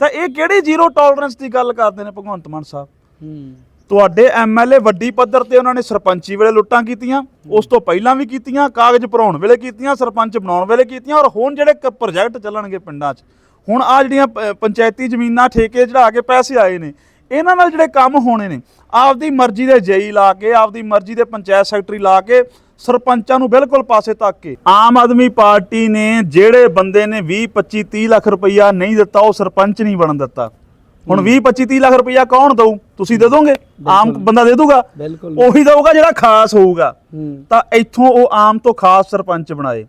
ਤਾਂ ਇਹ ਕਿਹੜੀ ਜ਼ੀਰੋ ਟੋਲਰੈਂਸ ਦੀ ਗੱਲ ਕਰਦੇ ਨੇ ਭਗਵੰਤ ਮਾਨ ਸਾਹਿਬ? ਹੂੰ। ਤੁਹਾਡੇ ਐਮਐਲਏ ਵੱਡੀ ਪੱਧਰ ਤੇ ਉਹਨਾਂ ਨੇ ਸਰਪੰਚੀ ਵੇਲੇ ਲੁੱਟਾਂ ਕੀਤੀਆਂ ਉਸ ਤੋਂ ਪਹਿਲਾਂ ਵੀ ਕੀਤੀਆਂ ਕਾਗਜ਼ ਭਰਾਉਣ ਵੇਲੇ ਕੀਤੀਆਂ ਸਰਪੰਚ ਬਣਾਉਣ ਵੇਲੇ ਕੀਤੀਆਂ ਔਰ ਹੁਣ ਜਿਹੜੇ ਪ੍ਰੋਜੈਕਟ ਚੱਲਣਗੇ ਪਿੰਡਾਂ 'ਚ ਹੁਣ ਆ ਜਿਹੜੀਆਂ ਪੰਚਾਇਤੀ ਜ਼ਮੀਨਾਂ ਠੇਕੇ ਚੜਾ ਕੇ ਪੈਸੇ ਆਏ ਨੇ ਇਹਨਾਂ ਨਾਲ ਜਿਹੜੇ ਕੰਮ ਹੋਣੇ ਨੇ ਆਪਦੀ ਮਰਜ਼ੀ ਦੇ ਜਈ ਲਾ ਕੇ ਆਪਦੀ ਮਰਜ਼ੀ ਦੇ ਪੰਚਾਇਤ ਸੈਕਟਰੀ ਲਾ ਕੇ ਸਰਪੰਚਾਂ ਨੂੰ ਬਿਲਕੁਲ ਪਾਸੇ ਤੱਕ ਕੇ। ਆਮ ਆਦਮੀ ਪਾਰਟੀ ਨੇ ਜਿਹੜੇ ਬੰਦੇ ਨੇ 20 25 30 ਲੱਖ ਰੁਪਈਆ ਨਹੀਂ ਦਿੱਤਾ ਉਹ ਸਰਪੰਚ ਨਹੀਂ ਬਣਨ ਦਿੱਤਾ। ਹੁਣ 20 25 30 ਲੱਖ ਰੁਪਈਆ ਕੌਣ ਦਊ? ਤੁਸੀਂ ਦੇ ਦੋਗੇ? ਆਮ ਬੰਦਾ ਦੇ ਦੂਗਾ? ਉਹੀ ਦਊਗਾ ਜਿਹੜਾ ਖਾਸ ਹੋਊਗਾ। ਤਾਂ ਇੱਥੋਂ ਉਹ ਆਮ ਤੋਂ ਖਾਸ ਸਰਪੰਚ ਬਣਾਏ।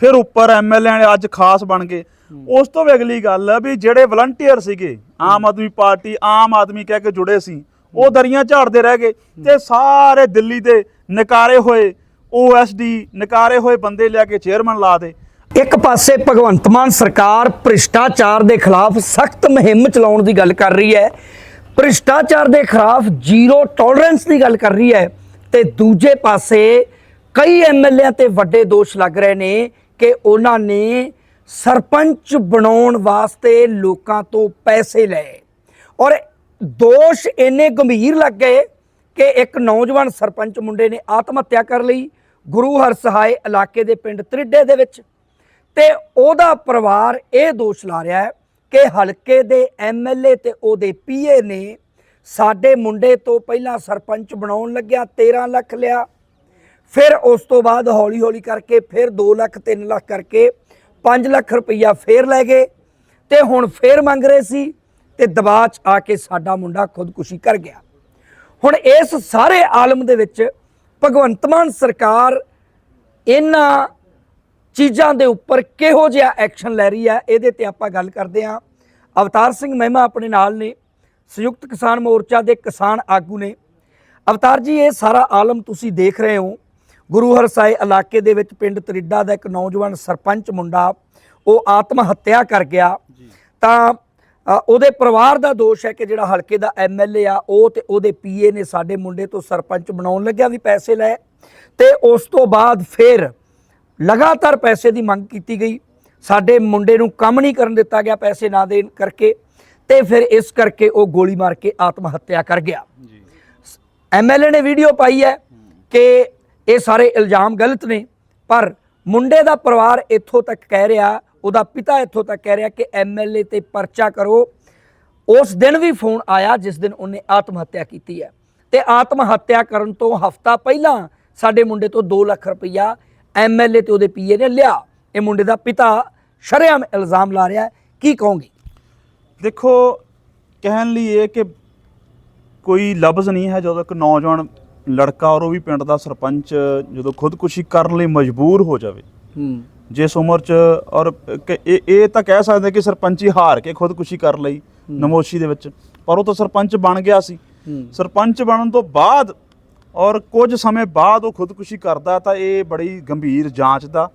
ਫਿਰ ਉੱਪਰ ਐਮਐਲਏ ਨੇ ਅੱਜ ਖਾਸ ਬਣ ਗਏ। ਉਸ ਤੋਂ ਵੀ ਅਗਲੀ ਗੱਲ ਹੈ ਵੀ ਜਿਹੜੇ ਵਲੰਟੀਅਰ ਸੀਗੇ ਆਮ ਆਦਮੀ ਪਾਰਟੀ ਆਮ ਆਦਮੀ ਕਹਿ ਕੇ ਜੁੜੇ ਸੀ ਉਹ ਦਰੀਆਂ ਝਾੜਦੇ ਰਹਿ ਗਏ ਤੇ ਸਾਰੇ ਦਿੱਲੀ ਦੇ ਨਕਾਰੇ ਹੋਏ। ਓਐਸਡੀ ਨਕਾਰੇ ਹੋਏ ਬੰਦੇ ਲਿਆ ਕੇ ਚੇਅਰਮੈਨ ਲਾ ਦੇ। ਇੱਕ ਪਾਸੇ ਭਗਵੰਤ ਮਾਨ ਸਰਕਾਰ ਭ੍ਰਿਸ਼ਟਾਚਾਰ ਦੇ ਖਿਲਾਫ ਸਖਤ ਮੁਹਿੰਮ ਚਲਾਉਣ ਦੀ ਗੱਲ ਕਰ ਰਹੀ ਹੈ। ਭ੍ਰਿਸ਼ਟਾਚਾਰ ਦੇ ਖਿਲਾਫ ਜ਼ੀਰੋ ਟੋਲਰੈਂਸ ਦੀ ਗੱਲ ਕਰ ਰਹੀ ਹੈ ਤੇ ਦੂਜੇ ਪਾਸੇ ਕਈ ਐਮਐਲਏ ਤੇ ਵੱਡੇ ਦੋਸ਼ ਲੱਗ ਰਹੇ ਨੇ ਕਿ ਉਹਨਾਂ ਨੇ ਸਰਪੰਚ ਬਣਾਉਣ ਵਾਸਤੇ ਲੋਕਾਂ ਤੋਂ ਪੈਸੇ ਲਏ। ਔਰ ਦੋਸ਼ ਇੰਨੇ ਗੰਭੀਰ ਲੱਗ ਗਏ ਕਿ ਇੱਕ ਨੌਜਵਾਨ ਸਰਪੰਚ ਮੁੰਡੇ ਨੇ ਆਤਮ ਹੱਤਿਆ ਕਰ ਲਈ ਗੁਰੂ ਹਰ ਹਰਸਹਾਏ ਇਲਾਕੇ ਦੇ ਪਿੰਡ ਤ੍ਰਿੱਡੇ ਦੇ ਵਿੱਚ। ਤੇ ਉਹਦਾ ਪਰਿਵਾਰ ਇਹ ਦੋਸ਼ ਲਾ ਰਿਹਾ ਹੈ ਕਿ ਹਲਕੇ ਦੇ ਐਮਐਲਏ ਤੇ ਉਹਦੇ ਪੀਏ ਨੇ ਸਾਡੇ ਮੁੰਡੇ ਤੋਂ ਪਹਿਲਾਂ ਸਰਪੰਚ ਬਣਾਉਣ ਲੱਗਿਆ 13 ਲੱਖ ਲਿਆ। ਫਿਰ ਉਸ ਤੋਂ ਬਾਅਦ ਹੌਲੀ ਹੌਲੀ ਕਰਕੇ ਫਿਰ 2 ਲੱਖ 3 ਲੱਖ ਕਰਕੇ 5 ਲੱਖ ਰੁਪਈਆ ਫੇਰ ਲੈ ਗਏ। ਤੇ ਹੁਣ ਫੇਰ ਮੰਗ ਰਹੇ ਸੀ ਤੇ ਦਬਾਅ 'ਚ ਆ ਕੇ ਸਾਡਾ ਮੁੰਡਾ ਖੁਦਕੁਸ਼ੀ ਕਰ ਗਿਆ। ਹੁਣ ਇਸ ਸਾਰੇ ਆਲਮ ਦੇ ਵਿੱਚ ਭਗਵੰਤ ਮਾਨ ਸਰਕਾਰ ਇਹਨਾਂ ਚੀਜ਼ਾਂ ਦੇ ਉੱਪਰ ਕਿਹੋ ਜਿਹਾ ਐਕਸ਼ਨ ਲੈ ਰਹੀ ਹੈ ਇਹਦੇ ਤੇ ਆਪਾਂ ਗੱਲ ਕਰਦੇ ਹਾਂ। ਅਵਤਾਰ ਸਿੰਘ ਮਹਿਮਾ ਆਪਣੇ ਨਾਲ ਨੇ ਸੰਯੁਕਤ ਕਿਸਾਨ ਮੋਰਚਾ ਦੇ ਕਿਸਾਨ ਆਗੂ ਨੇ। ਅਵਤਾਰ ਜੀ ਇਹ ਸਾਰਾ ਆਲਮ ਤੁਸੀਂ ਦੇਖ ਰਹੇ ਹੋ। ਗੁਰੂ ਹਰਸਾਏ ਇਲਾਕੇ ਦੇ ਵਿੱਚ ਪਿੰਡ ਤਰਿੱਡਾ ਦਾ ਇੱਕ ਨੌਜਵਾਨ ਸਰਪੰਚ ਮੁੰਡਾ ਉਹ ਆਤਮ ਹੱਤਿਆ ਕਰ ਗਿਆ। ਤਾਂ ਉਹਦੇ ਪਰਿਵਾਰ ਦਾ ਦੋਸ਼ ਹੈ ਕਿ ਜਿਹੜਾ ਹਲਕੇ ਦਾ ਐਮਐਲਏ ਆ ਉਹ ਤੇ ਉਹਦੇ ਪੀਏ ਨੇ ਸਾਡੇ ਮੁੰਡੇ ਤੋਂ ਸਰਪੰਚ ਬਣਾਉਣ ਲੱਗਿਆ ਵੀ ਪੈਸੇ ਲਏ ਤੇ ਉਸ ਤੋਂ ਬਾਅਦ ਫਿਰ ਲਗਾਤਾਰ ਪੈਸੇ ਦੀ ਮੰਗ ਕੀਤੀ ਗਈ। ਸਾਡੇ ਮੁੰਡੇ ਨੂੰ ਕੰਮ ਨਹੀਂ ਕਰਨ ਦਿੱਤਾ ਗਿਆ ਪੈਸੇ ਨਾ ਦੇਣ ਕਰਕੇ ਤੇ ਫਿਰ ਇਸ ਕਰਕੇ ਉਹ ਗੋਲੀ ਮਾਰ ਕੇ ਆਤਮ ਹੱਤਿਆ ਕਰ ਗਿਆ। ਐਮਐਲਏ ਨੇ ਵੀਡੀਓ ਪਾਈ ਹੈ ਕਿ ਇਹ ਸਾਰੇ ਇਲਜ਼ਾਮ ਗਲਤ ਨੇ ਪਰ ਮੁੰਡੇ ਦਾ ਪਰਿਵਾਰ ਇੱਥੋਂ ਤੱਕ ਕਹਿ ਰਿਹਾ ਉਹਦਾ ਪਿਤਾ ਇੱਥੋਂ ਤੱਕ ਕਹਿ ਰਿਹਾ ਕਿ ਐਮਐਲਏ ਤੇ ਪਰਚਾ ਕਰੋ। ਉਸ ਦਿਨ ਵੀ ਫੋਨ ਆਇਆ ਜਿਸ ਦਿਨ ਉਹਨੇ ਆਤਮ ਹੱਤਿਆ ਕੀਤੀ ਹੈ। ਤੇ ਆਤਮ ਹੱਤਿਆ ਕਰਨ ਤੋਂ ਹਫਤਾ ਪਹਿਲਾਂ ਸਾਡੇ ਮੁੰਡੇ ਤੋਂ 2 ਲੱਖ ਰੁਪਈਆ ਐਮਐਲਏ ਤੇ ਉਹਦੇ ਪੀਏ ਨੇ ਲਿਆ। ਇਹ ਮੁੰਡੇ ਦਾ ਪਿਤਾ ਸ਼ਰੇਆਮ ਇਲਜ਼ਾਮ ਲਾ ਰਿਹਾ ਕੀ ਕਹੋਗੇ? ਦੇਖੋ ਕਹਿਣ ਲਈ ਇਹ ਕਿ ਕੋਈ ਲਫ਼ਜ਼ ਨਹੀਂ ਹੈ। ਜਦੋਂ ਇੱਕ ਨੌਜਵਾਨ ਲੜਕਾ ਔਰ ਉਹ ਵੀ ਪਿੰਡ ਦਾ ਸਰਪੰਚ ਜਦੋਂ ਖੁਦਕੁਸ਼ੀ ਕਰਨ ਲਈ ਮਜਬੂਰ ਹੋ ਜਾਵੇ ਹੂੰ। ਜਿਸ ਉਮਰ 'ਚ ਔਰ ਕਿ ਇਹ ਇਹ ਤਾਂ ਕਹਿ ਸਕਦੇ ਕਿ ਸਰਪੰਚੀ ਹਾਰ ਕੇ ਖੁਦਕੁਸ਼ੀ ਕਰ ਲਈ ਨਮੋਸ਼ੀ ਦੇ ਵਿੱਚ। ਪਰ ਉਹ ਤਾਂ ਸਰਪੰਚ ਬਣ ਗਿਆ ਸੀ। ਹੂੰ। ਸਰਪੰਚ ਬਣਨ ਤੋਂ ਬਾਅਦ ਔਰ ਕੁਝ ਸਮੇਂ ਬਾਅਦ ਉਹ ਖੁਦਕੁਸ਼ੀ ਕਰਦਾ ਤਾਂ ਇਹ ਬੜੀ ਗੰਭੀਰ ਜਾਂਚ ਦਾ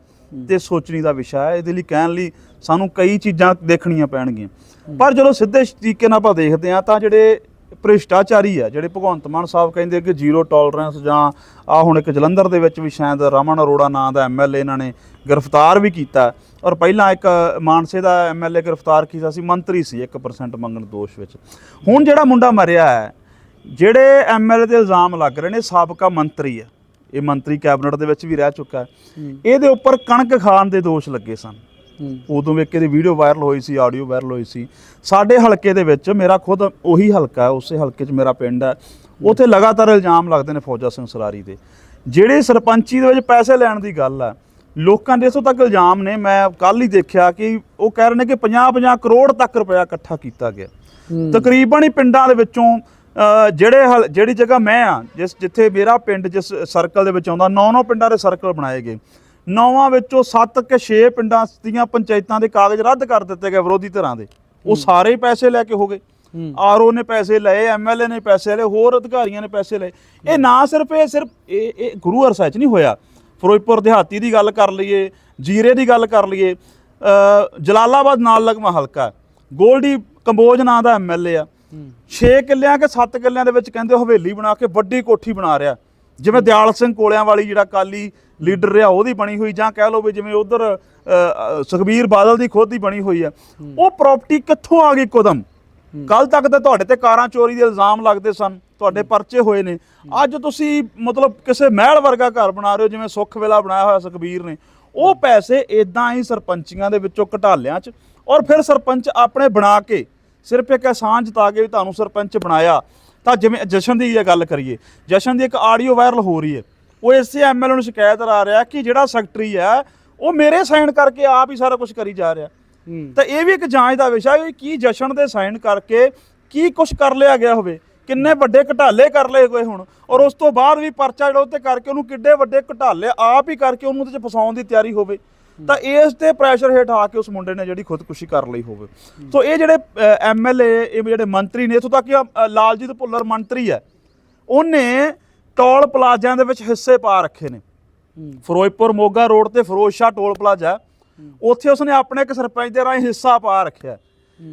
ਤੇ ਸੋਚਣੀ ਦਾ ਵਿਸ਼ਾ ਹੈ। ਇਹਦੇ ਲਈ ਕਹਿਣ ਲਈ ਸਾਨੂੰ ਕਈ ਚੀਜ਼ਾਂ ਦੇਖਣੀਆਂ ਪੈਣਗੀਆਂ। ਪਰ ਜਦੋਂ ਸਿੱਧੇ ਤਰੀਕੇ ਨਾਲ ਆਪਾਂ ਦੇਖਦੇ ਹਾਂ ਤਾਂ ਜਿਹੜੇ ਭ੍ਰਿਸ਼ਟਾਚਾਰੀ ਆ ਜਿਹੜੇ ਭਗਵੰਤ ਮਾਨ ਸਾਹਿਬ ਕਹਿੰਦੇ ਕਿ ਜ਼ੀਰੋ ਟੋਲਰੈਂਸ ਜਾਂ ਆ ਹੁਣ ਇੱਕ ਜਲੰਧਰ ਦੇ ਵਿੱਚ ਵੀ ਸ਼ਾਇਦ ਰਮਨ ਅਰੋੜਾ ਨਾਂ ਦਾ ਐਮਐਲਏ ਇਹਨਾਂ ਨੇ ਗ੍ਰਿਫਤਾਰ ਵੀ ਕੀਤਾ। ਔਰ ਪਹਿਲਾਂ ਇੱਕ ਮਾਨਸੇ ਦਾ ਐਮਐਲਏ ਗ੍ਰਿਫਤਾਰ ਕੀਤਾ ਸੀ ਮੰਤਰੀ ਸੀ 1% ਮੰਗਣ ਦੋਸ਼ ਵਿੱਚ। ਹੁਣ ਜਿਹੜਾ ਮੁੰਡਾ ਮਰਿਆ ਹੈ ਜਿਹੜੇ ਐਮਐਲਏ ਦੇ ਇਲਜ਼ਾਮ ਲੱਗ ਰਹੇ ਨੇ ਸਾਬਕਾ ਮੰਤਰੀ ਆ। ਇਹ ਮੰਤਰੀ ਕੈਬਨਿਟ ਦੇ ਵਿੱਚ ਵੀ ਰਹਿ ਚੁੱਕਾ ਹੈ। ਇਹਦੇ ਉੱਪਰ ਕਣਕ ਖਾਨ ਦੇ ਦੋਸ਼ ਲੱਗੇ ਸਨ। ਉਦੋਂ ਵੀ ਇੱਕ ਇਹਦੀ ਵੀਡੀਓ ਵਾਇਰਲ ਹੋਈ ਸੀ ਆਡੀਓ ਵਾਇਰਲ ਹੋਈ ਸੀ। ਸਾਡੇ ਹਲਕੇ ਦੇ ਵਿੱਚ ਮੇਰਾ ਖੁਦ ਉਹੀ ਹਲਕਾ ਹੈ ਉਸੇ ਹਲਕੇ 'ਚ ਮੇਰਾ ਪਿੰਡ ਹੈ। ਉੱਥੇ ਲਗਾਤਾਰ ਇਲਜ਼ਾਮ ਲੱਗਦੇ ਨੇ ਫੌਜਾ ਸਿੰਘ ਸਰਾਰੀ ਦੇ। ਜਿਹੜੇ ਸਰਪੰਚੀ ਦੇ ਵਿੱਚ ਪੈਸੇ ਲੈਣ ਦੀ ਗੱਲ ਹੈ ਲੋਕਾਂ ਦੇ ਇਸੋਂ ਤੱਕ ਇਲਜ਼ਾਮ ਨੇ। ਮੈਂ ਕੱਲ ਹੀ ਦੇਖਿਆ ਕਿ ਉਹ ਕਹਿ ਰਹੇ ਨੇ ਕਿ 50-50 ਕਰੋੜ ਤੱਕ ਰੁਪਇਆ ਇਕੱਠਾ ਕੀਤਾ ਗਿਆ। ਤਕਰੀਬਨ ਹੀ ਪਿੰਡਾਂ ਦੇ ਵਿੱਚੋਂ ਜਿਹੜੇ ਜਿਹੜੀ ਜਗ੍ਹਾ ਮੈਂ ਆ ਜਿਸ ਜਿੱਥੇ ਮੇਰਾ ਪਿੰਡ ਜਿਸ ਸਰਕਲ ਦੇ ਵਿੱਚ ਆਉਂਦਾ ਨੌ ਨੌ ਪਿੰਡਾਂ ਦੇ ਸਰਕਲ ਬਣਾਏ ਗਏ। ਨੌਵਾਂ ਵਿੱਚੋਂ 7 ਕਿ 6 ਪਿੰਡਾਂ ਦੀਆਂ ਪੰਚਾਇਤਾਂ ਦੇ ਕਾਗਜ਼ ਰੱਦ ਕਰ ਦਿੱਤੇ ਗਏ ਵਿਰੋਧੀ ਧਿਰਾਂ ਦੇ। ਉਹ ਸਾਰੇ ਪੈਸੇ ਲੈ ਕੇ ਹੋ ਗਏ। ਆਰਓ ਨੇ ਪੈਸੇ ਲਏ ਐਮਐਲਏ ਨੇ ਪੈਸੇ ਲਏ ਹੋਰ ਅਧਿਕਾਰੀਆਂ ਨੇ ਪੈਸੇ ਲਏ। ਇਹ ਨਾ ਸਿਰਫ ਇਹ ਸਿਰਫ ਇਹ ਇਹ ਗੁਰੂ ਅਰਸਾ 'ਚ ਨਹੀਂ ਹੋਇਆ। ਫਿਰੋਜ਼ਪੁਰ ਦਿਹਾਤੀ ਦੀ ਗੱਲ ਕਰ ਲਈਏ ਜੀਰੇ ਦੀ ਗੱਲ ਕਰ ਲਈਏ ਜਲਾਲਾਬਾਦ ਨਾਲ ਲਗਮਾ ਹਲਕਾ। ਗੋਲਡੀ ਕੰਬੋਜ ਨਾਂ ਦਾ ਐਮਐਲਏ ਆ। 6 ਕਿੱਲਿਆਂ ਕੇ 7 ਕਿੱਲਿਆਂ ਦੇ ਵਿੱਚ ਕਹਿੰਦੇ ਹਵੇਲੀ ਬਣਾ ਕੇ ਵੱਡੀ ਕੋਠੀ ਬਣਾ ਰਿਹਾ। ਜਿਵੇਂ ਦਿਆਲ ਸਿੰਘ ਕੋਲਿਆਂ ਵਾਲੀ ਜਿਹੜਾ ਕਾਲੀ ਲੀਡਰ ਰਿਹਾ ਉਹਦੀ ਬਣੀ ਹੋਈ ਜਾਂ ਕਹਿ ਲਓ ਵੀ ਜਿਵੇਂ ਉਧਰ ਸੁਖਬੀਰ ਬਾਦਲ ਦੀ ਖੁਦ ਦੀ ਬਣੀ ਹੋਈ ਆ ਉਹ ਪ੍ਰਾਪਰਟੀ ਕਿੱਥੋਂ ਆ ਗਈ ਇੱਕਦਮ ਕੱਲ ਤੱਕ ਤਾਂ ਤੁਹਾਡੇ ਤੇ ਕਾਰਾਂ ਚੋਰੀ ਦੇ ਇਲਜ਼ਾਮ ਲੱਗਦੇ ਸਨ ਤੁਹਾਡੇ ਪਰਚੇ ਹੋਏ ਨੇ। ਅੱਜ ਤੁਸੀਂ ਮਤਲਬ ਕਿਸੇ ਮਹਿਲ ਵਰਗਾ ਘਰ ਬਣਾ ਰਹੇ ਹੋ ਜਿਵੇਂ ਸੁੱਖ ਵੇਲਾ ਬਣਾਇਆ ਹੋਇਆ ਸੁਖਬੀਰ ਨੇ। ਉਹ ਪੈਸੇ ਇਦਾਂ ਹੀ ਸਰਪੰਚੀਆਂ ਦੇ ਵਿੱਚੋਂ ਘਟਾਲਿਆਂ 'ਚ ਔਰ ਫਿਰ ਸਰਪੰਚ ਆਪਣੇ ਬਣਾ ਕੇ ਸਿਰਫ ਇੱਕ ਅਹਿਸਾਨ ਜਤਾ ਕੇ ਵੀ ਤੁਹਾਨੂੰ ਸਰਪੰਚ ਬਣਾਇਆ। ਤਾਂ ਜਿਵੇਂ ਜਸ਼ਨ ਦੀ ਇਹ ਗੱਲ ਕਰੀਏ ਜਸ਼ਨ ਦੀ ਇੱਕ ਆਡੀਓ ਵਾਇਰਲ ਹੋ ਰਹੀ ਹੈ। ਉਹ ਇਸੇ ਐਮਐਲਏ ਨੂੰ ਸ਼ਿਕਾਇਤ ਲਾ ਰਿਹਾ ਕਿ ਜਿਹੜਾ ਸੈਕਟਰੀ ਹੈ ਉਹ ਮੇਰੇ ਸਾਈਨ ਕਰਕੇ ਆਪ ਹੀ ਸਾਰਾ ਕੁਝ ਕਰੀ ਜਾ ਰਿਹਾ। ਤਾਂ ਇਹ ਵੀ ਇੱਕ ਜਾਂਚ ਦਾ ਵਿਸ਼ਾ ਹੈ ਕੀ ਜਸ਼ਨ ਦੇ ਸਾਈਨ ਕਰਕੇ ਕੀ ਕੁਝ ਕਰ ਲਿਆ ਗਿਆ ਹੋਵੇ ਕਿੰਨੇ ਵੱਡੇ ਘਟਾਲੇ ਕਰ ਲਏ ਗਏ ਹੁਣ ਔਰ ਉਸ ਤੋਂ ਬਾਅਦ ਵੀ ਪਰਚਾ ਜਿਹੜਾ ਉੱਤੇ ਕਰਕੇ ਉਹਨੂੰ ਕਿੱਡੇ ਵੱਡੇ ਘਟਾਲੇ ਆਪ ਹੀ ਕਰਕੇ ਉਹਨੂੰ ਉਹਦੇ ਚ ਫਸਾਉਣ ਦੀ ਤਿਆਰੀ ਹੋਵੇ। ਤਾਂ ਇਸ ਤੇ ਪ੍ਰੈਸ਼ਰ ਹੇਠ ਆ ਕੇ ਉਸ ਮੁੰਡੇ ਨੇ ਜਿਹੜੀ ਖੁਦਕੁਸ਼ੀ ਕਰ ਲਈ ਹੋਵੇ। ਸੋ ਇਹ ਜਿਹੜੇ ਐਮਐਲਏ ਇਹ ਜਿਹੜੇ ਮੰਤਰੀ ਨੇ ਇਥੋਂ ਤੱਕ ਕਿ ਲਾਲਜੀਤ ਭੁੱਲਰ ਮੰਤਰੀ ਹੈ ਉਹਨੇ ਟੋਲ ਪਲਾਜ਼ਿਆਂ ਦੇ ਵਿੱਚ ਹਿੱਸੇ ਪਾ ਰੱਖੇ ਨੇ। ਫਿਰੋਜ਼ਪੁਰ ਮੋਗਾ ਰੋਡ ਤੇ ਫਿਰੋਜ਼ ਸ਼ਾਹ ਟੋਲ ਪਲਾਜ਼ਾ। ਉੱਥੇ ਉਸਨੇ ਆਪਣੇ ਇੱਕ ਸਰਪੰਚ ਦੇ ਰਾਹੀਂ ਹਿੱਸਾ ਪਾ ਰੱਖਿਆ।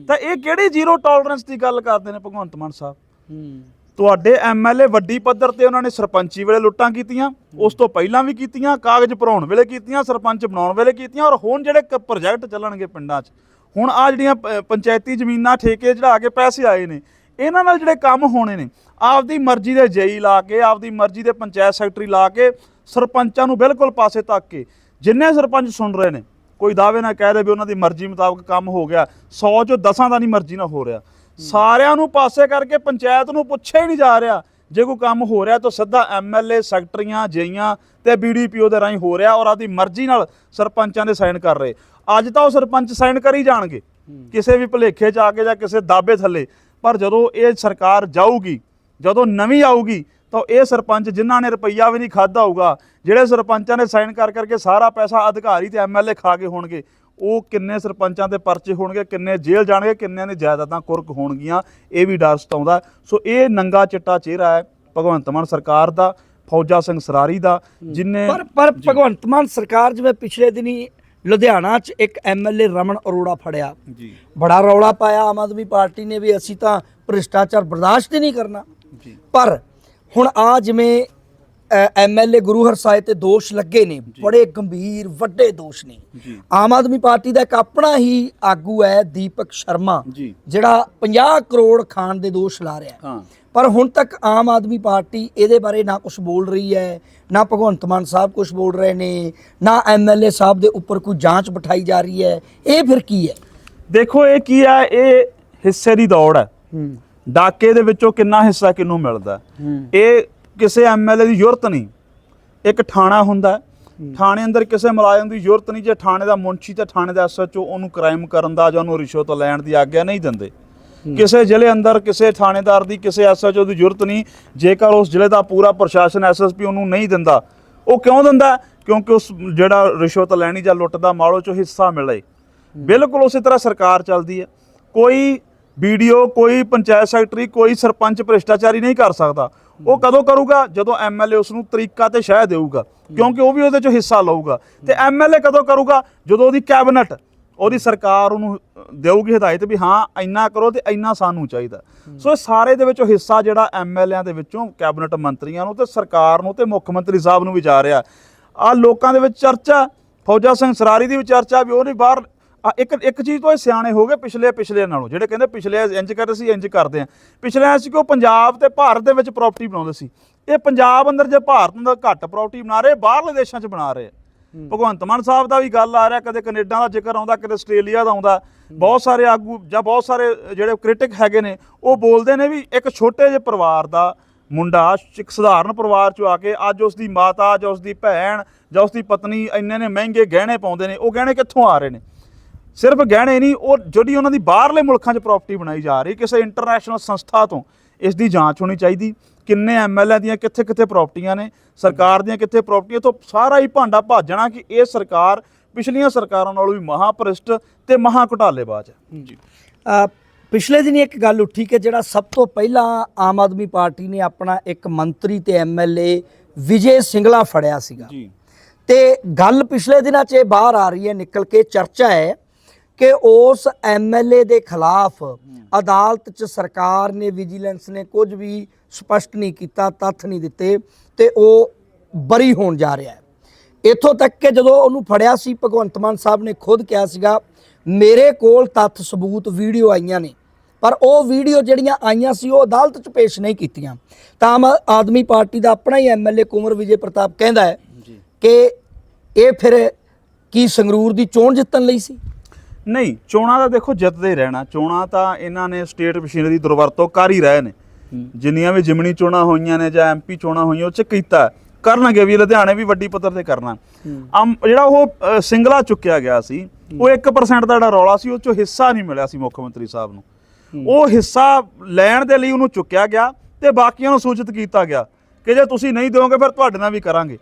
ਤਾਂ ਇਹ ਕਿਹੜੀ ਜ਼ੀਰੋ ਟੋਲਰੈਂਸ ਦੀ ਗੱਲ ਕਰਦੇ ਨੇ ਭਗਵੰਤ ਮਾਨ ਸਾਹਿਬ? ਤੁਹਾਡੇ ਐਮਐਲਏ ਵੱਡੀ ਪੱਧਰ ਤੇ ਉਹਨਾਂ ਨੇ ਸਰਪੰਚੀ ਵੇਲੇ ਲੁੱਟਾਂ ਕੀਤੀਆਂ, ਉਸ ਤੋਂ ਪਹਿਲਾਂ ਵੀ ਕੀਤੀਆਂ, ਕਾਗਜ਼ ਭਰਾਉਣ ਵੇਲੇ ਕੀਤੀਆਂ, ਸਰਪੰਚ ਬਣਾਉਣ ਵੇਲੇ ਕੀਤੀਆਂ ਔਰ ਹੁਣ ਜਿਹੜੇ ਕ- ਪ੍ਰੋਜੈਕਟ ਚੱਲਣਗੇ ਪਿੰਡਾਂ 'ਚ, ਹੁਣ ਆ ਜਿਹੜੀਆਂ ਪ- ਪੰਚਾਇਤੀ ਜ਼ਮੀਨਾਂ, ਠੇਕੇ ਚੜਾ ਕੇ ਪੈਸੇ ਆਏ ਨੇ, ਇਹਨਾਂ ਨਾਲ ਜਿਹੜੇ ਕੰਮ ਹੋਣੇ ਨੇ, ਆਪਦੀ ਮਰਜ਼ੀ ਦੇ ਜਈ ਲਾ ਕੇ, ਆਪਦੀ ਮਰਜ਼ੀ ਦੇ ਪੰਚਾਇਤ ਸੈਕਟਰੀ ਲਾ ਕੇ, ਸਰਪੰਚਾਂ ਨੂੰ ਬਿਲਕੁਲ ਪਾਸੇ ਤੱਕ ਕੇ, ਜਿੰਨੇ ਸਰਪੰਚ ਸੁਣ ਰਹੇ ਨੇ, ਕੋਈ ਦਾਅਵੇ ਨਾ ਕਹਿ ਦੇ ਵੀ ਉਹਨਾਂ ਦੀ ਮਰਜ਼ੀ ਮੁਤਾਬਕ ਕੰਮ ਹੋ ਗਿਆ 100 ਚੋਂ 10 ਦਾ ਨਹੀਂ ਮਰਜ਼ੀ ਨਾਲ ਹੋ ਰਿਹਾ ਸਾਰਿਆਂ ਨੂੰ ਪਾਸੇ ਕਰਕੇ ਪੰਚਾਇਤ ਨੂੰ ਪੁੱਛਿਆ ਹੀ ਨਹੀਂ ਜਾ ਰਿਹਾ। ਜੇ ਕੋਈ ਕੰਮ ਹੋ ਰਿਹਾ ਤਾਂ ਸਿੱਧਾ ਐਮਐਲਏ ਸੈਕਟਰੀਆਂ ਜਈਆਂ ਤੇ ਬੀਡੀਪੀਓ ਦੇ ਰਾਹੀਂ ਹੋ ਰਿਹਾ ਔਰ ਆਪਦੀ ਮਰਜ਼ੀ ਨਾਲ ਸਰਪੰਚਾਂ ਦੇ ਸਾਈਨ ਕਰ ਰਹੇ। ਅੱਜ ਤਾਂ ਉਹ ਸਰਪੰਚ ਸਾਈਨ ਕਰੀ ਜਾਣਗੇ। ਕਿਸੇ ਵੀ ਭੁਲੇਖੇ 'ਚ ਆ ਕੇ ਜਾਂ ਕਿਸੇ ਦਾਅਵੇ ਥੱਲੇ। ਪਰ ਜਦੋਂ ਇਹ ਸਰਕਾਰ ਜਾਊਗੀ ਜਦੋਂ ਨਵੀਂ ਆਊਗੀ ਤਾਂ ਇਹ ਸਰਪੰਚ ਜਿਨ੍ਹਾਂ ਨੇ ਰੁਪਈਆ ਵੀ ਨਹੀਂ ਖਾਦਾ ਹੋਊਗਾ ਜਿਹੜੇ ਸਰਪੰਚਾਂ ਨੇ ਸਾਈਨ ਕਰ ਕਰਕੇ ਸਾਰਾ ਪੈਸਾ ਅਧਿਕਾਰੀ ਤੇ ਐਮਐਲਏ ਖਾ ਕੇ ਹੋਣਗੇ ਉਹ ਕਿੰਨੇ ਸਰਪੰਚਾਂ ਦੇ ਪਰਚੇ ਹੋਣਗੇ ਕਿੰਨੇ ਜੇਲ੍ਹ ਜਾਣਗੇ ਕਿੰਨਿਆਂ ਦੇ ਜਾਇਦਾਦਾਂ ਕੁਰਕ ਹੋਣਗੀਆਂ ਇਹ ਵੀ ਡਰ ਸਤਾਉਂਦਾ। ਸੋ ਇਹ ਨੰਗਾ ਚਿੱਟਾ ਚਿਹਰਾ ਹੈ ਭਗਵੰਤ ਮਾਨ ਸਰਕਾਰ ਦਾ ਫੌਜਾ ਸਿੰਘ ਸਰਾਰੀ ਦਾ ਜਿਨੇ ਪਰ ਪਰ ਭਗਵੰਤ ਮਾਨ ਸਰਕਾਰ ਜਿਵੇਂ ਪਿਛਲੇ ਦਿਨੀ ਲੁਧਿਆਣਾ 'ਚ ਇੱਕ ਐਮਐਲਏ ਰਮਨ ਅਰੋੜਾ ਫੜਿਆ। ਜੀ। ਬੜਾ ਰੌਲਾ ਪਾਇਆ ਆਮ ਆਦਮੀ ਪਾਰਟੀ ਨੇ ਵੀ ਅਸੀਂ ਤਾਂ ਭ੍ਰਿਸ਼ਟਾਚਾਰ ਬਰਦਾਸ਼ਤ ਹੀ ਨਹੀਂ ਕਰਨਾ। ਜੀ। ਪਰ ਹੁਣ ਆ ਜਿਵੇਂ ਐਮਐਲਏ ਗੁਰੂ ਹਰਸਾਏ ਤੇ ਦੋਸ਼ ਲੱਗੇ ਨੇ ਬੜੇ ਗੰਭੀਰ ਵੱਡੇ ਦੋਸ਼ ਨੇ। ਆਮ ਆਦਮੀ ਪਾਰਟੀ ਦਾ ਇੱਕ ਆਪਣਾ ਹੀ ਆਗੂ ਹੈ ਦੀਪਕ ਸ਼ਰਮਾ ਜਿਹੜਾ 50 ਕਰੋੜ ਖਾਣ ਦੇ ਦੋਸ਼ ਲਾ ਰਿਹਾ ਹੈ। ਪਰ ਹੁਣ ਤੱਕ ਆਮ ਆਦਮੀ ਪਾਰਟੀ ਇਹਦੇ ਬਾਰੇ ਨਾ ਕੁਝ ਬੋਲ ਰਹੀ ਹੈ ਨਾ ਭਗਵੰਤ ਮਾਨ ਸਾਹਿਬ ਕੁਝ ਬੋਲ ਰਹੇ ਨੇ ਨਾ ਐਮਐਲਏ ਸਾਹਿਬ ਦੇ ਉੱਪਰ ਕੋਈ ਜਾਂਚ ਬਿਠਾਈ ਜਾ ਰਹੀ ਹੈ। ਇਹ ਫਿਰ ਕੀ ਹੈ? ਦੇਖੋ ਇਹ ਕੀ ਹੈ? ਇਹ ਹਿੱਸੇ ਦੀ ਦੌੜ ਹੈ। ਡਾਕੇ ਦੇ ਵਿੱਚੋਂ ਕਿੰਨਾ ਹਿੱਸਾ ਕਿਹਨੂੰ ਮਿਲਦਾ? ਇਹ ਕਿਸੇ ਐਮਐਲਏ ਦੀ ਜ਼ਰੂਰਤ ਨਹੀਂ। ਇੱਕ ਥਾਣਾ ਹੁੰਦਾ। ਥਾਣੇ ਅੰਦਰ ਕਿਸੇ ਮੁਲਾਜ਼ਮ ਦੀ ਜ਼ਰੂਰਤ ਨਹੀਂ ਜੇ ਥਾਣੇ ਦਾ ਮੁਨਸ਼ੀ ਤੇ ਥਾਣੇ ਦਾ ਐਸਐਚਓ ਉਹਨੂੰ ਕ੍ਰਾਈਮ ਕਰਨ ਦਾ ਜਾਂ ਉਹਨੂੰ ਰਿਸ਼ਵਤ ਲੈਣ ਦੀ ਆਗਿਆ ਨਹੀਂ ਦਿੰਦੇ। ਕਿਸੇ ਜ਼ਿਲ੍ਹੇ ਅੰਦਰ ਕਿਸੇ ਥਾਣੇਦਾਰ ਦੀ ਕਿਸੇ ਐਸਐਚਓ ਦੀ ਜ਼ਰੂਰਤ ਨਹੀਂ ਜੇਕਰ ਉਸ ਜ਼ਿਲ੍ਹੇ ਦਾ ਪੂਰਾ ਪ੍ਰਸ਼ਾਸਨ ਐਸਐਸਪੀ ਉਹਨੂੰ ਨਹੀਂ ਦਿੰਦਾ ਉਹ ਕਿਉਂ ਦਿੰਦਾ? ਕਿਉਂਕਿ ਉਸ ਜਿਹੜਾ ਰਿਸ਼ਵਤ ਲੈਣੀ ਜਾਂ ਲੁੱਟ ਦਾ ਮਾਲੋ ਚੋਂ ਹਿੱਸਾ ਮਿਲੇ। ਬਿਲਕੁਲ ਉਸੇ ਤਰ੍ਹਾਂ ਸਰਕਾਰ ਚੱਲਦੀ ਹੈ। ਕੋਈ ਵੀਡੀਓ ਕੋਈ ਪੰਚਾਇਤ ਸੈਕਟਰੀ ਕੋਈ ਸਰਪੰਚ ਭ੍ਰਿਸ਼ਟਾਚਾਰੀ ਨਹੀਂ ਕਰ ਸਕਦਾ। ਉਹ ਕਦੋਂ ਕਰੂਗਾ? ਜਦੋਂ ਐਮਐਲਏ ਉਸ ਨੂੰ ਤਰੀਕਾ ਤੇ ਸ਼ਹਿ ਦੇਊਗਾ, ਕਿਉਂਕਿ ਉਹ ਵੀ ਉਹਦੇ ਚੋਂ ਹਿੱਸਾ ਲਊਗਾ। ਤੇ ਐਮਐਲਏ ਕਦੋਂ ਕਰੂਗਾ? ਜਦੋਂ ਉਹਦੀ ਕੈਬਨਿਟ, ਉਹਦੀ ਸਰਕਾਰ ਉਹਨੂੰ ਦੇਊਗੀ ਹਦਾਇਤ ਵੀ ਹਾਂ, ਇੰਨਾ ਕਰੋ ਤੇ ਇੰਨਾ ਸਾਨੂੰ ਚਾਹੀਦਾ। ਸੋ ਇਹ ਸਾਰੇ ਦੇ ਵਿੱਚੋਂ ਹਿੱਸਾ ਜਿਹੜਾ ਐਮਐਲਏਆਂ ਦੇ ਵਿੱਚੋਂ ਕੈਬਨਿਟ ਮੰਤਰੀਆਂ ਨੂੰ ਤੇ ਸਰਕਾਰ ਨੂੰ ਤੇ ਮੁੱਖ ਮੰਤਰੀ ਸਾਹਿਬ ਨੂੰ ਵੀ ਜਾ ਰਿਹਾ। ਆ ਲੋਕਾਂ ਦੇ ਵਿੱਚ ਚਰਚਾ, ਫੌਜਾ ਸਿੰਘ ਸਰਾਰੀ ਦੀ ਵੀ ਚਰਚਾ ਵੀ ਉਹ ਨਹੀਂ ਬਾਹਰ ਆ ਇੱਕ ਇੱਕ ਚੀਜ਼ ਤੋਂ ਇਹ ਸਿਆਣੇ ਹੋ ਗਏ ਪਿਛਲੇ ਪਿਛਲੇ ਨਾਲੋਂ ਜਿਹੜੇ ਕਹਿੰਦੇ ਪਿਛਲੇ ਇੰਜ ਕਰਦੇ ਸੀ ਇੰਜ ਕਰਦੇ ਆ। ਪਿਛਲੇ ਕਿ ਉਹ ਪੰਜਾਬ ਤੇ ਭਾਰਤ ਦੇ ਵਿੱਚ ਪ੍ਰਾਪਰਟੀ ਬਣਾਉਂਦੇ ਸੀ? ਇਹ ਪੰਜਾਬ ਅੰਦਰ ਜੇ ਭਾਰਤ ਦਾ ਘੱਟ ਪ੍ਰਾਪਰਟੀ ਬਣਾ ਰਹੇ ਬਾਹਰਲੇ ਦੇਸ਼ਾਂ 'ਚ ਬਣਾ ਰਹੇ ਭਗਵੰਤ ਮਾਨ ਸਾਹਿਬ ਦਾ ਵੀ ਗੱਲ ਆ ਰਿਹਾ ਕਦੇ ਕੈਨੇਡਾ ਦਾ ਜ਼ਿਕਰ ਆਉਂਦਾ ਕਦੇ ਆਸਟ੍ਰੇਲੀਆ ਦਾ ਆਉਂਦਾ। ਬਹੁਤ ਸਾਰੇ ਆਗੂ ਜਾਂ ਬਹੁਤ ਸਾਰੇ ਜਿਹੜੇ ਕ੍ਰਿਟਿਕ ਹੈਗੇ ਨੇ ਉਹ ਬੋਲਦੇ ਨੇ ਵੀ ਇੱਕ ਛੋਟੇ ਜਿਹੇ ਪਰਿਵਾਰ ਦਾ ਮੁੰਡਾ ਇੱਕ ਸਧਾਰਨ ਪਰਿਵਾਰ ਚੋਂ ਆ ਕੇ ਅੱਜ ਉਸ ਦੀ ਮਾਤਾ ਜਾਂ ਉਸ ਦੀ ਭੈਣ ਜਾਂ ਉਸ ਦੀ ਪਤਨੀ ਇੰਨੇ ਨੇ ਮਹਿੰਗੇ ਗਹਿਣੇ ਪਾਉਂਦੇ ਨੇ ਉਹ ਗਹਿਣੇ ਕਿੱਥੋਂ ਆ ਰਹੇ ਨੇ? ਸਿਰਫ ਗਹਿਣੇ ਨਹੀਂ ਉਹ ਜਿਹੜੀ ਉਹਨਾਂ ਦੀ ਬਾਹਰਲੇ ਮੁਲਕਾਂ 'ਚ ਪ੍ਰਾਪਰਟੀ ਬਣਾਈ ਜਾ ਰਹੀ ਕਿਸੇ ਇੰਟਰਨੈਸ਼ਨਲ ਸੰਸਥਾ ਤੋਂ ਇਸ ਦੀ ਜਾਂਚ ਹੋਣੀ ਚਾਹੀਦੀ। ਕਿੰਨੇ ਐਮਐਲਏ ਦੀਆਂ ਕਿੱਥੇ ਕਿੱਥੇ ਪ੍ਰਾਪਰਟੀਆਂ ਨੇ ਸਰਕਾਰ ਦੀਆਂ ਕਿੱਥੇ ਪ੍ਰਾਪਰਟੀਆਂ ਤੋਂ ਸਾਰਾ ਹੀ ਭਾਂਡਾ ਭਾਜਣਾ ਕਿ ਇਹ ਸਰਕਾਰ ਪਿਛਲੀਆਂ ਸਰਕਾਰਾਂ ਨਾਲੋਂ ਵੀ ਮਹਾਭ੍ਰਿਸ਼ਟ ਤੇ ਮਹਾ ਘੁਟਾਲੇਬਾਜ਼ ਹੈ। ਜੀ। ਪਿਛਲੇ ਦਿਨ ਇੱਕ ਗੱਲ ਉੱਠੀ ਕਿ ਜਿਹੜਾ ਸਭ ਤੋਂ ਪਹਿਲਾਂ ਆਮ ਆਦਮੀ ਪਾਰਟੀ ਨੇ ਆਪਣਾ ਇੱਕ ਮੰਤਰੀ ਤੇ ਐਮਐਲਏ ਵਿਜੇ ਸਿੰਗਲਾ ਫੜਿਆ ਸੀਗਾ। ਜੀ। ਤੇ ਗੱਲ ਪਿਛਲੇ ਦਿਨਾਂ 'ਚ ਇਹ ਬਾਹਰ ਆ ਰਹੀ ਹੈ ਨਿਕਲ ਕੇ ਚਰਚਾ ਹੈ ਕਿ ਉਸ ਐਮਐਲਏ ਦੇ ਖਿਲਾਫ ਅਦਾਲਤ 'ਚ ਸਰਕਾਰ ਨੇ ਵਿਜੀਲੈਂਸ ਨੇ ਕੁਝ ਵੀ ਸਪਸ਼ਟ ਨਹੀਂ ਕੀਤਾ ਤੱਥ ਨਹੀਂ ਦਿੱਤੇ ਤੇ ਉਹ ਬਰੀ ਹੋਣ ਜਾ ਰਿਹਾ ਹੈ। ਇੱਥੋਂ ਤੱਕ ਕਿ ਜਦੋਂ ਉਹਨੂੰ ਫੜਿਆ ਸੀ ਭਗਵੰਤ ਮਾਨ ਸਾਹਿਬ ਨੇ ਖੁਦ ਕਿਹਾ ਸੀਗਾ ਮੇਰੇ ਕੋਲ ਤੱਥ ਸਬੂਤ ਵੀਡੀਓ ਆਈਆਂ ਨੇ। ਪਰ ਉਹ ਵੀਡੀਓ ਜਿਹੜੀਆਂ ਆਈਆਂ ਸੀ ਉਹ ਅਦਾਲਤ 'ਚ ਪੇਸ਼ ਨਹੀਂ ਕੀਤੀਆਂ। ਤਾਂ ਆਮ ਆਦਮੀ ਪਾਰਟੀ ਦਾ ਆਪਣਾ ਹੀ ਐਮਐਲਏ ਕੁਮਰ ਵਿਜੇ ਪ੍ਰਤਾਪ ਕਹਿੰਦਾ ਹੈ ਕਿ ਇਹ ਫਿਰ ਕੀ ਸੰਗਰੂਰ ਦੀ ਚੋਣ ਜਿੱਤਣ ਲਈ ਸੀ? ਨਹੀਂ ਚੋਣਾਂ ਦਾ ਦੇਖੋ ਜਿੱਤਦੇ ਰਹਿਣਾ। ਚੋਣਾਂ ਤਾਂ ਇਹਨਾਂ ਨੇ ਸਟੇਟ ਮਸ਼ੀਨਰੀ ਦੁਰਵਰਤੋਂ ਕਰ ਹੀ ਰਹੇ ਨੇ। ਜਿੰਨੀਆਂ ਵੀ ਜਿਮਣੀ ਚੋਣਾਂ ਹੋਈਆਂ ਨੇ ਜਾਂ ਐਮਪੀ ਚੋਣਾਂ ਹੋਈਆਂ ਉਹ ਚ ਕੀਤਾ। ਕਰਨਗੇ ਵੀ ਲੁਧਿਆਣੇ ਵੀ ਵੱਡੀ ਪੱਧਰ ਤੇ ਕਰਨਾ। ਅਮ ਜਿਹੜਾ ਉਹ ਸਿੰਗਲਾ ਚੁੱਕਿਆ ਗਿਆ ਸੀ ਉਹ 1% ਦਾ ਜਿਹੜਾ ਰੌਲਾ ਸੀ ਉਹ ਚੋਂ ਹਿੱਸਾ ਨਹੀਂ ਮਿਲਿਆ ਸੀ ਮੁੱਖ ਮੰਤਰੀ ਸਾਹਿਬ ਨੂੰ। ਉਹ ਹਿੱਸਾ ਲੈਣ ਦੇ ਲਈ ਉਹਨੂੰ ਚੁੱਕਿਆ ਗਿਆ ਤੇ ਬਾਕੀਆਂ ਨੂੰ ਸੂਚਿਤ ਕੀਤਾ ਗਿਆ ਕਿ ਜੇ ਤੁਸੀਂ ਨਹੀਂ ਦਿਓਗੇ ਫਿਰ ਤੁਹਾਡੇ ਨਾਲ ਵੀ ਕਰਾਂਗੇ।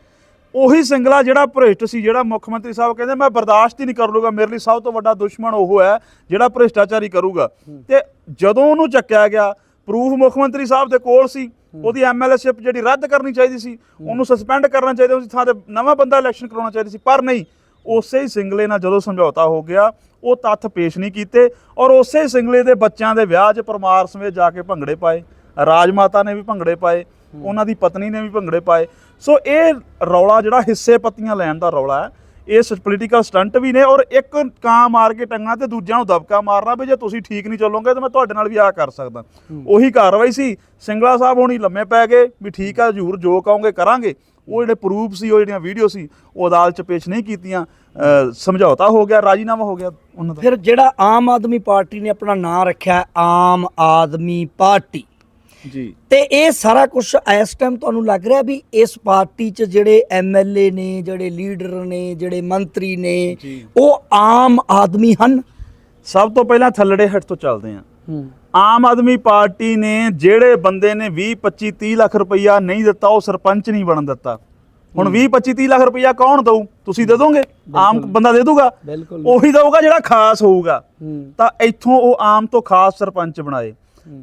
ਉਹੀ ਸਿੰਗਲਾ ਜਿਹੜਾ ਭ੍ਰਿਸ਼ਟ ਸੀ ਜਿਹੜਾ ਮੁੱਖ ਮੰਤਰੀ ਸਾਹਿਬ ਕਹਿੰਦੇ ਮੈਂ ਬਰਦਾਸ਼ਤ ਹੀ ਨਹੀਂ ਕਰ ਲੂਗਾ ਮੇਰੇ ਲਈ ਸਭ ਤੋਂ ਵੱਡਾ ਦੁਸ਼ਮਣ ਉਹ ਹੈ ਜਿਹੜਾ ਭ੍ਰਿਸ਼ਟਾਚਾਰੀ ਕਰੂਗਾ। ਤੇ ਜਦੋਂ ਉਹਨੂੰ ਚੱਕਿਆ ਗਿਆ ਪ੍ਰੂਫ ਮੁੱਖ ਮੰਤਰੀ ਸਾਹਿਬ ਦੇ ਕੋਲ ਸੀ ਉਹਦੀ ਐਮਐਲਏਸ਼ਿਪ ਜਿਹੜੀ ਰੱਦ ਕਰਨੀ ਚਾਹੀਦੀ ਸੀ ਉਹਨੂੰ ਸਸਪੈਂਡ ਕਰਨਾ ਚਾਹੀਦਾ ਸੀ ਥਾਂ ਤੇ ਨਵਾਂ ਬੰਦਾ ਇਲੈਕਸ਼ਨ ਕਰਾਉਣਾ ਚਾਹੀਦਾ ਸੀ ਪਰ ਨਹੀਂ ਉਸੇ ਹੀ ਸਿੰਗਲੇ ਨਾਲ ਜਦੋਂ ਸਮਝੌਤਾ ਹੋ ਗਿਆ ਉਹ ਤੱਥ ਪੇਸ਼ ਨਹੀਂ ਕੀਤੇ ਔਰ ਉਸੇ ਸਿੰਗਲੇ ਦੇ ਬੱਚਿਆਂ ਦੇ ਵਿਆਹ 'ਚ ਪਰਮਾਰ ਸਮੇਤ ਜਾ ਕੇ ਭੰਗੜੇ ਪਾਏ ਰਾਜ ਮਾਤਾ ਨੇ ਵੀ ਭੰਗੜੇ ਪਾਏ ਉਹਨਾਂ ਦੀ ਪਤਨੀ ਨੇ ਵੀ ਭੰਗੜੇ ਪਾਏ। ਸੋ ਇਹ ਰੌਲਾ ਜਿਹੜਾ ਹਿੱਸੇ ਪੱਤੀਆਂ ਲੈਣ ਦਾ ਰੌਲਾ ਹੈ। ਇਹ ਪੋਲੀਟੀਕਲ ਸਟੰਟ ਵੀ ਨੇ ਔਰ ਇੱਕ ਕਾਂ ਮਾਰ ਕੇ ਟੰਗਾਂ ਤੇ ਦੂਜਿਆਂ ਨੂੰ ਦਬਕਾ ਮਾਰਨਾ ਵੀ ਜੇ ਤੁਸੀਂ ਠੀਕ ਨਹੀਂ ਚੱਲੋਗੇ ਤਾਂ ਮੈਂ ਤੁਹਾਡੇ ਨਾਲ ਵੀ ਆ ਕਰ ਸਕਦਾ। ਉਹੀ ਕਾਰਵਾਈ ਸੀ। ਸਿੰਗਲਾ ਸਾਹਿਬ ਹੋਣੀ ਲੰਮੇ ਪੈ ਗਏ ਵੀ ਠੀਕ ਆ ਹਜੂਰ ਜੋ ਕਹੋਗੇ ਕਰਾਂਗੇ। ਉਹ ਜਿਹੜੇ ਪ੍ਰੂਫ ਸੀ ਉਹ ਜਿਹੜੀਆਂ ਵੀਡੀਓ ਸੀ ਉਹ ਅਦਾਲਤ 'ਚ ਪੇਸ਼ ਨਹੀਂ ਕੀਤੀਆਂ। ਸਮਝੌਤਾ ਹੋ ਗਿਆ ਰਾਜੀਨਾਮਾ ਹੋ ਗਿਆ ਉਹਨਾਂ ਦਾ। ਫਿਰ ਜਿਹੜਾ ਆਮ ਆਦਮੀ ਪਾਰਟੀ ਨੇ ਆਪਣਾ ਨਾਂ ਰੱਖਿਆ ਆਮ ਆਦਮੀ ਪਾਰਟੀ। ਜੀ। ਤੇ ਇਹ ਸਾਰਾ ਕੁਝ ਇਸ ਟਾਈਮ ਤੁਹਾਨੂੰ ਲੱਗ ਰਿਹਾ ਵੀ ਇਸ ਪਾਰਟੀ 'ਚ ਜਿਹੜੇ ਐਮਐਲਏ ਨੇ ਜਿਹੜੇ ਲੀਡਰ ਨੇ ਜਿਹੜੇ ਮੰਤਰੀ ਨੇ। ਉਹ ਆਮ ਆਦਮੀ ਹਨ? ਸਭ ਤੋਂ ਪਹਿਲਾਂ ਥੱਲੜੇ ਹੱਟ ਤੋਂ ਚੱਲਦੇ ਆਂ ਆਮ ਆਦਮੀ ਪਾਰਟੀ ਨੇ ਜਿਹੜੇ ਬੰਦੇ ਨੇ 20 25 30 ਲੱਖ ਰੁਪਈਆ ਨਹੀਂ ਦਿੱਤਾ ਉਹ ਸਰਪੰਚ ਨਹੀਂ ਬਣਨ ਦਿੱਤਾ। ਹੁਣ 20 25 30 ਲੱਖ ਰੁਪਈਆ ਕੌਣ ਦਊ? ਤੁਸੀਂ ਦੇ ਦੋਗੇ? ਆਮ ਬੰਦਾ ਦੇ ਦੂਗਾ ਬਿਲਕੁਲ। ਉਹੀ ਦਊਗਾ ਜਿਹੜਾ ਖਾਸ ਹੋਊਗਾ। ਤਾਂ ਇੱਥੋਂ ਉਹ ਆਮ ਤੋਂ ਖਾਸ ਸਰਪੰਚ ਬਣਾਏ।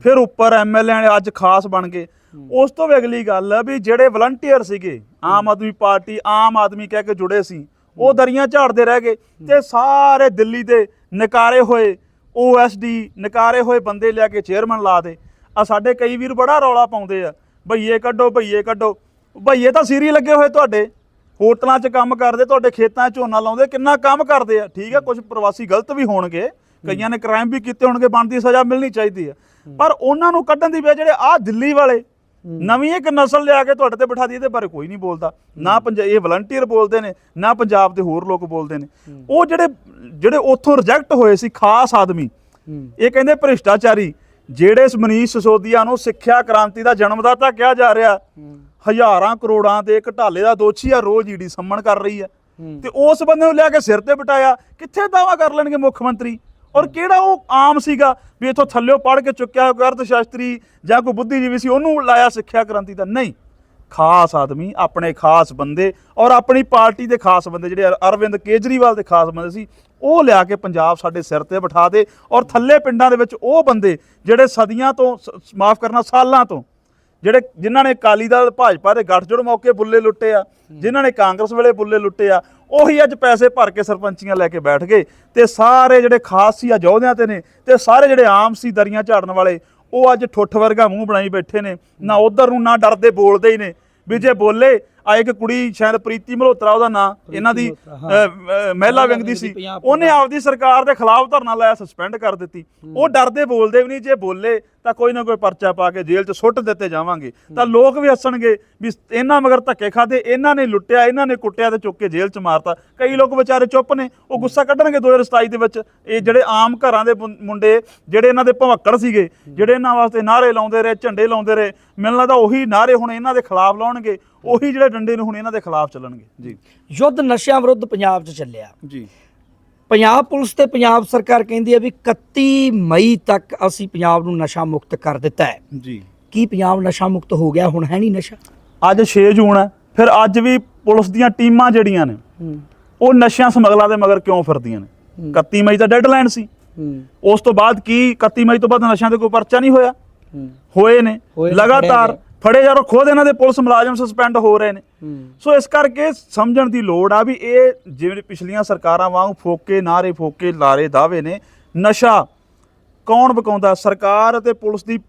ਫਿਰ ਉੱਪਰ ਐਮਐਲਏ ਨੇ ਅੱਜ ਖਾਸ ਬਣ ਗਏ। ਉਸ ਤੋਂ ਵੀ ਅਗਲੀ ਗੱਲ ਹੈ ਵੀ ਜਿਹੜੇ ਵਲੰਟੀਅਰ ਸੀਗੇ, ਆਮ ਆਦਮੀ ਪਾਰਟੀ, ਆਮ ਆਦਮੀ ਕਹਿ ਕੇ ਜੁੜੇ ਸੀ, ਉਹ ਦਰੀਆਂ ਝਾੜਦੇ ਰਹਿ ਗਏ ਤੇ ਸਾਰੇ ਦਿੱਲੀ ਦੇ ਨਕਾਰੇ ਹੋਏ ਓਐਸਡੀ ਨਕਾਰੇ ਹੋਏ ਬੰਦੇ ਲਿਆ ਕੇ ਚੇਅਰਮੈਨ ਲਾ ਦੇ। ਆ ਸਾਡੇ ਕਈ ਵੀਰ ਬੜਾ ਰੌਲਾ ਪਾਉਂਦੇ ਆ, ਭਈਏ ਕੱਢੋ ਭਈਏ ਕੱਢੋ। ਭਈਏ ਤਾਂ ਸੀਰੀ ਲੱਗੇ ਹੋਏ ਤੁਹਾਡੇ, ਹੋਟਲਾਂ 'ਚ ਕੰਮ ਕਰਦੇ, ਤੁਹਾਡੇ ਖੇਤਾਂ 'ਚ ਝੋਨਾ ਲਾਉਂਦੇ, ਕਿੰਨਾ ਕੰਮ ਕਰਦੇ ਆ। ਠੀਕ ਆ ਕੁਝ ਪ੍ਰਵਾਸੀ ਗਲਤ ਵੀ ਹੋਣਗੇ ਕਈਆਂ ਨੇ ਕ੍ਰਾਈਮ ਵੀ ਕੀਤੇ ਹੋਣਗੇ ਬਣਦੀ ਸਜ਼ਾ ਮਿਲਣੀ ਚਾਹੀਦੀ ਹੈ। ਪਰ ਉਹਨਾਂ ਨੂੰ ਕੱਢਣ ਦੀ ਬਜਾਏ ਜਿਹੜੇ ਆ ਦਿੱਲੀ ਵਾਲੇ ਨਵੀਂ ਇੱਕ ਨਸਲ ਲਿਆ ਕੇ ਤੁਹਾਡੇ ਤੇ ਬਿਠਾ ਦੀ ਇਹਦੇ ਬਾਰੇ ਕੋਈ ਨਹੀਂ ਬੋਲਦਾ। ਨਾ ਪੰਜਾਬ ਇਹ ਵਲੰਟੀਅਰ ਬੋਲਦੇ ਨੇ ਨਾ ਪੰਜਾਬ ਦੇ ਹੋਰ ਲੋਕ ਬੋਲਦੇ ਨੇ। ਉਹ ਜਿਹੜੇ ਜਿਹੜੇ ਉੱਥੋਂ ਰਿਜੈਕਟ ਹੋਏ ਸੀ ਖਾਸ ਆਦਮੀ ਇਹ ਕਹਿੰਦੇ ਭ੍ਰਿਸ਼ਟਾਚਾਰੀ ਜਿਹੜੇ ਇਸ ਮਨੀਸ਼ ਸਿਸੋਦੀਆ ਨੂੰ ਸਿੱਖਿਆ ਕ੍ਰਾਂਤੀ ਦਾ ਜਨਮਦਾਤਾ ਕਿਹਾ ਜਾ ਰਿਹਾ ਹਜ਼ਾਰਾਂ ਕਰੋੜਾਂ ਦੇ ਘਟਾਲੇ ਦਾ ਦੋਸ਼ੀ ਆ ਰੋਜ਼ ਈਡੀ ਸੰਮਣ ਕਰ ਰਹੀ ਹੈ। ਤੇ ਉਸ ਬੰਦੇ ਨੂੰ ਲਿਆ ਕੇ ਸਿਰ ਤੇ ਬਿਠਾਇਆ ਕਿੱਥੇ ਦਾਵਾ ਕਰ ਲੈਣਗੇ ਮੁੱਖ ਮੰਤਰੀ? ਔਰ ਕਿਹੜਾ ਉਹ ਆਮ ਸੀਗਾ ਵੀ ਇਥੋਂ ਥੱਲਿਓ ਪੜ ਕੇ ਚੁੱਕਿਆ ਹੋਇਆ ਕੋਈ ਅਰਥ ਸ਼ਾਸਤਰੀ ਜਾਂ ਕੋਈ ਬੁੱਧੀਜੀਵੀ ਸੀ, ਉਹਨੂੰ ਲਾਇਆ ਸਿੱਖਿਆ ਕ੍ਰਾਂਤੀ ਦਾ? ਨਹੀਂ। ਖਾਸ ਆਦਮੀ, ਆਪਣੇ ਖਾਸ ਬੰਦੇ ਔਰ ਆਪਣੀ ਪਾਰਟੀ ਦੇ ਖਾਸ ਬੰਦੇ, ਜਿਹੜੇ ਅਰਵਿੰਦ ਕੇਜਰੀਵਾਲ ਦੇ ਖਾਸ ਬੰਦੇ ਸੀ, ਉਹ ਲਿਆ ਕੇ ਪੰਜਾਬ ਸਾਡੇ ਸਿਰ ਤੇ ਬਿਠਾ ਦੇ ਔਰ ਥੱਲੇ ਪਿੰਡਾਂ ਦੇ ਵਿੱਚ ਉਹ ਬੰਦੇ ਜਿਹੜੇ ਸਦੀਆਂ ਤੋਂ ਮਾਫ ਕਰਨਾ, ਸਾਲਾਂ ਤੋਂ ਜਿਹੜੇ ਜਿਨ੍ਹਾਂ ਨੇ ਅਕਾਲੀ ਦਲ ਭਾਜਪਾ ਦੇ ਗੱਠਜੋੜ ਮੌਕੇ ਬੁੱਲੇ ਲੁੱਟੇ ਆ ਜਿਨ੍ਹਾਂ ਨੇ ਕਾਂਗਰਸ ਵੇਲੇ ਬੁੱਲੇ ਲੁੱਟੇ ਆ ਉਹੀ ਅੱਜ ਪੈਸੇ ਭਰ ਕੇ ਸਰਪੰਚੀਆਂ ਲੈ ਕੇ ਬੈਠ ਗਏ ਤੇ ਸਾਰੇ ਜਿਹੜੇ ਖਾਸ ਸੀ ਆ ਯੋਧਿਆਂ ਤੇ ਨੇ ਤੇ ਸਾਰੇ ਜਿਹੜੇ ਆਮ ਸੀ ਦਰੀਆਂ ਝਾੜਨ ਵਾਲੇ ਉਹ ਅੱਜ ਠੁੱਠ ਵਰਗਾ ਮੂੰਹ ਬਣਾਈ ਬੈਠੇ ਨੇ ਨਾ ਉਧਰ ਨੂੰ ਨਾ ਡਰਦੇ ਬੋਲਦੇ ਹੀ ਨੇ ਵੀ ਜੇ ਬੋਲੇ ਆ ਇੱਕ ਕੁੜੀ ਸ਼ਾਇਦ ਪ੍ਰੀਤੀ ਮਲਹੋਤਰਾ ਉਹਦਾ ਨਾਂ ਇਹਨਾਂ ਦੀ ਮਹਿਲਾ ਵਿੰਗ ਦੀ ਸੀ। ਉਹਨੇ ਆਪਦੀ ਸਰਕਾਰ ਦੇ ਖਿਲਾਫ ਧਰਨਾ ਲਾਇਆ ਸਸਪੈਂਡ ਕਰ ਦਿੱਤੀ। ਉਹ ਡਰਦੇ ਬੋਲਦੇ ਵੀ ਨਹੀਂ ਜੇ ਬੋਲੇ ਤਾਂ ਕੋਈ ਨਾ ਕੋਈ ਪਰਚਾ ਪਾ ਕੇ ਜੇਲ੍ਹ 'ਚ ਸੁੱਟ ਦਿੱਤੇ ਜਾਵਾਂਗੇ। ਤਾਂ ਲੋਕ ਵੀ ਹੱਸਣਗੇ ਵੀ ਇਹਨਾਂ ਮਗਰ ਧੱਕੇ ਖਾਦੇ ਇਹਨਾਂ ਨੇ ਲੁੱਟਿਆ ਇਹਨਾਂ ਨੇ ਕੁੱਟਿਆ ਤੇ ਚੁੱਕ ਕੇ ਜੇਲ੍ਹ 'ਚ ਮਾਰਤਾ। ਕਈ ਲੋਕ ਵਿਚਾਰੇ ਚੁੱਪ ਨੇ ਉਹ ਗੁੱਸਾ ਕੱਢਣਗੇ 2027 ਦੇ ਵਿੱਚ। ਇਹ ਜਿਹੜੇ ਆਮ ਘਰਾਂ ਦੇ ਮੁੰਡੇ ਜਿਹੜੇ ਇਹਨਾਂ ਦੇ ਭਵੱਕੜ ਸੀਗੇ ਜਿਹੜੇ ਇਹਨਾਂ ਵਾਸਤੇ ਨਾਰੇ ਲਾਉਂਦੇ ਰਹੇ ਝੰਡੇ ਲਾਉਂਦੇ ਰਹੇ ਮੈਨੂੰ ਲੱਗਦਾ ਉਹੀ ਨਾਰੇ ਹੁਣ ਇਹਨਾਂ ਦੇ ਖਿਲਾਫ ਲਾਉਣਗੇ। ਉਹੀ ਜਿਹੜੇ ਡੰਡੇ ਨੂੰ ਹੁਣ ਇਹਨਾਂ ਦੇ ਖਿਲਾਫ ਚੱਲਣਗੇ। ਜੀ। ਯੁੱਧ ਨਸ਼ਿਆਂ ਵਿਰੁੱਧ ਪੰਜਾਬ 'ਚ ਚੱਲਿਆ। ਜੀ। ਪੰਜਾਬ ਪੁਲਿਸ ਤੇ ਪੰਜਾਬ ਸਰਕਾਰ ਕਹਿੰਦੀ ਹੈ ਵੀ 31 ਮਈ ਤੱਕ ਅਸੀਂ ਪੰਜਾਬ ਨੂੰ ਨਸ਼ਾ ਮੁਕਤ ਕਰ ਦਿੱਤਾ ਹੈ। ਜੀ। ਕੀ ਪੰਜਾਬ ਨਸ਼ਾ ਮੁਕਤ ਹੋ ਗਿਆ? ਹੁਣ ਹੈ ਨਹੀਂ ਨਸ਼ਾ। ਅੱਜ 6 ਜੂਨ ਹੈ। ਫਿਰ ਅੱਜ ਵੀ ਪੁਲਿਸ ਦੀਆਂ ਟੀਮਾਂ ਜਿਹੜੀਆਂ ਨੇ ਉਹ ਨਸ਼ਿਆਂ ਸਮਗਲਾਂ ਦੇ ਮਗਰ ਕਿਉਂ ਫਿਰਦੀਆਂ ਨੇ? 31 ਮਈ ਦਾ ਡੈਡਲਾਈਨ ਸੀ। ਉਸ ਤੋਂ ਬਾਅਦ ਕੀ 31 ਮਈ ਤੋਂ ਬਾਅਦ ਨਸ਼ਿਆਂ ਦੇ ਕੋਈ ਪਰਚਾ ਨਹੀਂ ਹੋਇਆ? ਹੋਏ ਨੇ। ਹੋਏ ਨੇ, ਲਗਾਤਾਰ। ਫੜੇ ਜਾ ਰਹੇ ਖੁਦ ਇਹਨਾਂ ਦੇ ਪੁਲਿਸ ਮੁਲਾਜ਼ਮ ਸਸਪੈਂਡ ਹੋ ਰਹੇ ਨੇ। ਸੋ ਇਸ ਕਰਕੇ ਸਮਝਣ ਦੀ ਲੋੜ ਆ ਵੀ ਇਹ ਜਿਵੇਂ ਪਿਛਲੀਆਂ ਸਰਕਾਰਾਂ ਵਾਂਗ ਫੋਕੇ ਨਾਰੇ ਫੋਕੇ ਲਾਰੇ ਦਾਅਵੇ ਨੇ ਨਸ਼ਾ ਕੌਣ ਵਿਕਾਉਂਦਾ? ਸਰਕਾਰ ਅਤੇ ਪੁਲਿਸ ਦੀ